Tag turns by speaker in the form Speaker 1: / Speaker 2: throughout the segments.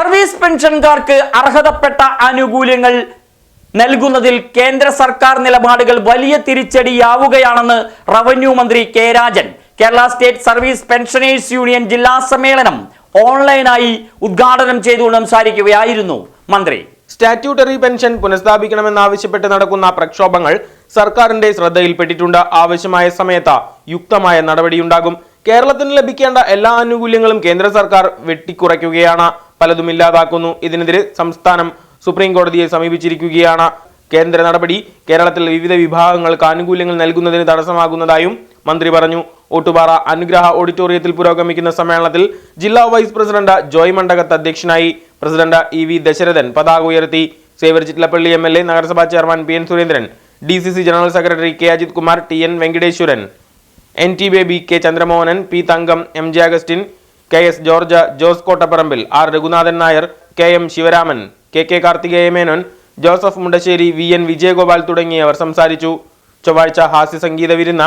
Speaker 1: Service പെൻഷൻകാർക്ക് അർഹതപ്പെട്ട ആനുകൂല്യങ്ങൾ നൽകുന്നതിൽ കേന്ദ്ര സർക്കാർ നിലപാടുകൾ വലിയ തിരിച്ചടിയാവുകയാണെന്ന് റവന്യൂ മന്ത്രി K Rajan. Kerala state service pensioners union ജില്ലാ സമ്മേളനം ഓൺലൈനായി ഉദ്ഘാടനം ചെയ്തുകൊണ്ട് സംസാരിക്കുകയായിരുന്നു മന്ത്രി.
Speaker 2: സ്റ്റാറ്റ്യൂട്ടറി പെൻഷൻ പുനഃസ്ഥാപിക്കണമെന്നാവശ്യപ്പെട്ട് നടക്കുന്ന പ്രക്ഷോഭങ്ങൾ സർക്കാരിന്റെ ശ്രദ്ധയിൽപ്പെട്ടിട്ടുണ്ട്. ആവശ്യമായ സമയത്ത് യുക്തമായ നടപടിയുണ്ടാകും. കേരളത്തിന് ലഭിക്കേണ്ട എല്ലാ ആനുകൂല്യങ്ങളും കേന്ദ്ര സർക്കാർ വെട്ടിക്കുറയ്ക്കുകയാണ്. പലതും ഇല്ലാതാക്കുന്നു. ഇതിനെതിരെ സംസ്ഥാനം സുപ്രീം കോടതിയെ സമീപിച്ചിരിക്കുകയാണ്. കേന്ദ്ര നടപടി കേരളത്തിൽ വിവിധ വിഭാഗങ്ങൾക്ക് ആനുകൂല്യങ്ങൾ നൽകുന്നതിന് തടസ്സമാകുന്നതായും മന്ത്രി പറഞ്ഞു. ഓട്ടുപാറ അനുഗ്രഹ ഓഡിറ്റോറിയത്തിൽ പുരോഗമിക്കുന്ന സമ്മേളനത്തിൽ ജില്ലാ വൈസ് പ്രസിഡന്റ് ജോയ് മണ്ഡകത്ത് അധ്യക്ഷനായി പ്രസിഡന്റ് ഇ വി ദശരഥൻ പതാക ഉയർത്തി. Xavier Chittilappilly M L A നഗരസഭാ chairman P N Surendran D C C general secretary K Ajith Kumar T N Venkateswaran N T Baby K Chandramohanan P Thankam M J Augustine K S George Jose Kottaparambil R Raghunathan Nair K M Sivaraman K K Karthikeya Menon Joseph Mundassery V N Vijayagopal തുടങ്ങിയവർ സംസാരിച്ചു ചൊവ്വാഴ്ച ഹാസ്യ സംഗീത വിരുന്ന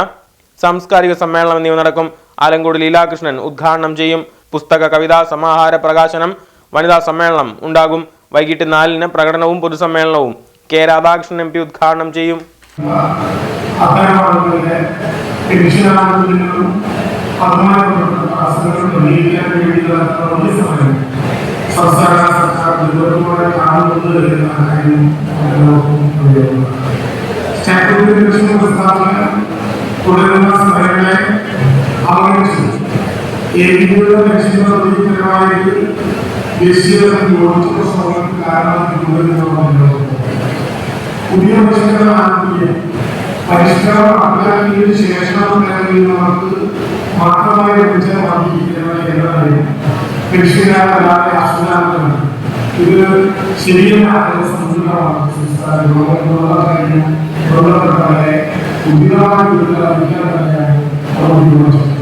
Speaker 2: സാംസ്കാരിക സമ്മേളനം എന്നിവ നടക്കും ആലങ്കോട് ലീലാകൃഷ്ണൻ ഉദ്ഘാടനം ചെയ്യും പുസ്തക കവിതാ സമാഹാര പ്രകാശനം വനിതാ സമ്മേളനം ഉണ്ടാകും വൈകിട്ട് നാലിന് പ്രകടനവും പൊതുസമ്മേളനവും കെ രാധാകൃഷ്ണൻ എം പി ഉദ്ഘാടനം ചെയ്യും
Speaker 3: അത്തരം ആളുകളുടെ പെൻഷനാനുകൂല്യങ്ങളും അതുമായി ബന്ധപ്പെട്ട തടസ്സങ്ങളും പരിഹരിക്കാൻ വേണ്ടിയുള്ള വലിയ സമയം സംസ്ഥാന സർക്കാർ ഗൗരവത്തോടെ കാണുന്നത് എന്ന കാര്യം എല്ലാവർക്കും അറിയാവുന്നതാണ്. സ്റ്റാറ്റ്യൂട്ടറി പെൻഷൻ പ്രസ്താവന തുടരുന്ന സമരങ്ങളെ അവഗണിച്ചു ഏകീകൃത പെൻഷനുകൾ വിജയകരമായിട്ട് ദേശീയ യോജിച്ച ശ്രമങ്ങൾക്ക് കാരണമായിട്ടുള്ളതെന്നുള്ള പുതിയ പരിഷ്കരണ ആനുകൂല്യം പരിഷ്കരണം നടപ്പിലാക്കിയതിനു ശേഷം നൽകുന്നവർക്ക് മാത്രമായി ലഭിച്ചതാക്കിയിരിക്കുന്ന എന്നതാണ് പെൻഷൻകാരല്ലാതെ ആശ്രയാർത്ഥമാണ് ഇത് ശരിയായ സന്തുലമാണ് സംസ്ഥാന ഗവൺമെന്റിനുള്ള കാര്യം ഉചിതമായ വിധത്തിൽ അറിയിക്കാൻ തന്നെയാണ് അവർ തീരുമാനിച്ചത്